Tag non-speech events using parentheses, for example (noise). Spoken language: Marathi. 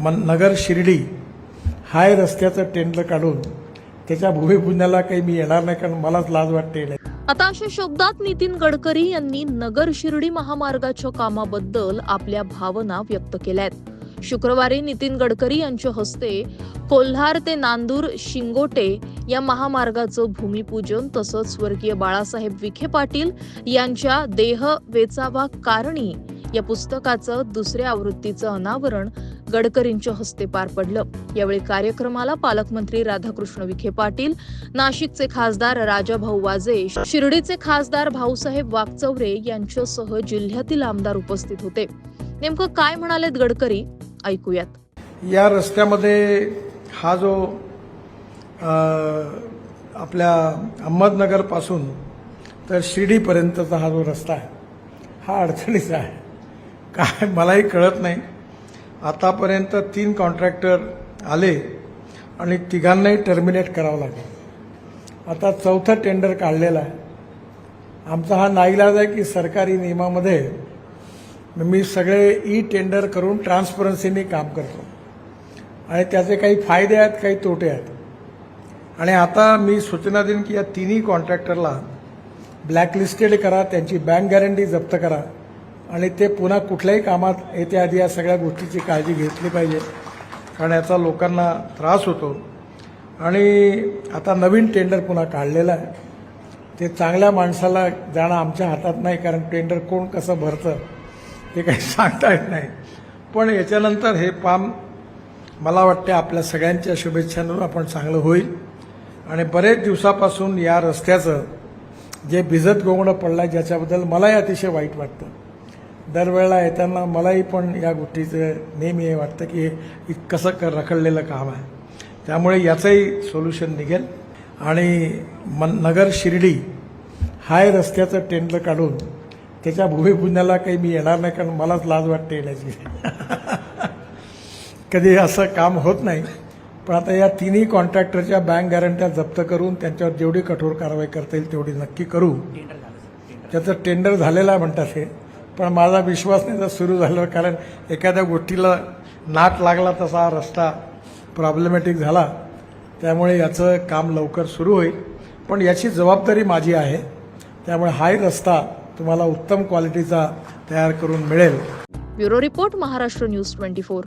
मन नगर शिर्डी हाय रस्त्याचं टेंडर काढून त्याच्या भूमिपूजनाला काही मी येणार नाही कारण मलाच लाज वाटते. आता अशा शब्दात नितीन गडकरी यांनी नगर शिर्डी महामार्गाच्या कामाबद्दल आपल्या भावना व्यक्त केल्यात. शुक्रवारी नितीन गडकरी यांच्या हस्ते कोल्हार ते नांदूर शिंगोटे या महामार्गाचं भूमिपूजन तसंच स्वर्गीय बाळासाहेब विखे पाटील यांच्या देह वेचावा कारणी या पुस्तकाचं दुसऱ्या आवृत्तीचं अनावरण गडकरींच्या हस्ते पार पडलं. यावेळी कार्यक्रमाला पालकमंत्री राधाकृष्ण विखे पाटील नाशिकचे खासदार राजाभाऊ वाजे शिर्डीचे खासदार भाऊसाहेब वागचौरे यांच्यासह जिल्ह्यातील आमदार उपस्थित होते. नेमकं काय म्हणालेत गडकरी? ऐकूयात. या रस्त्यामध्ये हा जो आपल्या अहमदनगरपासून तर शिर्डीपर्यंतचा हा जो रस्ता आहे हा अडचणीचा आहे. काय मलाही कळत नाही. आतापर्यंत तीन कॉन्ट्रॅक्टर आले आणि तिघांनाही टर्मिनेट करावं लागलं. आता चौथं टेंडर काढलेला आहे. आमचा हा नाईलाज आहे की सरकारी नियमामध्ये मी सगळे ई टेंडर करून ट्रान्सपरन्सीने काम करतो. आणि त्याचे काही फायदे आहेत काही तोटे आहेत. आणि आता मी सूचना देईन की या तिन्ही कॉन्ट्रॅक्टरला ब्लॅकलिस्टेड करा त्यांची बँक गॅरंटी जप्त करा. आणि ते पुन्हा कुठल्याही कामात येत्या आधी या सगळ्या गोष्टीची काळजी घेतली पाहिजे. कारण याचा लोकांना त्रास होतो. आणि आता नवीन टेंडर पुन्हा काढलेलं आहे. ते चांगल्या माणसाला जाणं आमच्या हातात नाही कारण टेंडर कोण कसं भरतं हे काही (laughs) सांगता येत नाही. पण याच्यानंतर हे पाम मला वाटते आपल्या सगळ्यांच्या शुभेच्छांवर आपण चांगलं होईल. आणि बरेच दिवसापासून या रस्त्याचं जे भिजत गोंगडं पडलं आहे ज्याच्याबद्दल मलाही अतिशय वाईट वाटतं. दरवेळेला येताना मलाही पण या गोष्टीचं नेहमी हे वाटतं की हे कसं क रखडलेलं काम आहे. त्यामुळे याचंही सोल्युशन निघेल. आणि मन नगर शिर्डी हाय रस्त्याचं टेंडर काढून त्याच्या भूमिपूजनाला काही मी येणार नाही कारण मलाच लाज वाटते येण्याची. (laughs) कधी असं काम होत नाही. पण आता या तिन्ही कॉन्ट्रॅक्टरच्या बँक गॅरंट्या जप्त करून त्यांच्यावर जेवढी कठोर कारवाई करता येईल तेवढी नक्की करू. त्याचं टेंडर झालेलं आहे म्हणतात हे. पण माझा विश्वास नाही तर सुरू झालं कारण एखाद्या गोष्टीला नाट लागला तसा हा रस्ता प्रॉब्लेमॅटिक झाला त्यामुळे याचं काम लवकर सुरू होईल. पण याची जबाबदारी माझी आहे. त्यामुळे हाही रस्ता तुम्हाला उत्तम क्वालिटीचा तयार करून मिळेल. Bureau report Maharashtra news twenty four.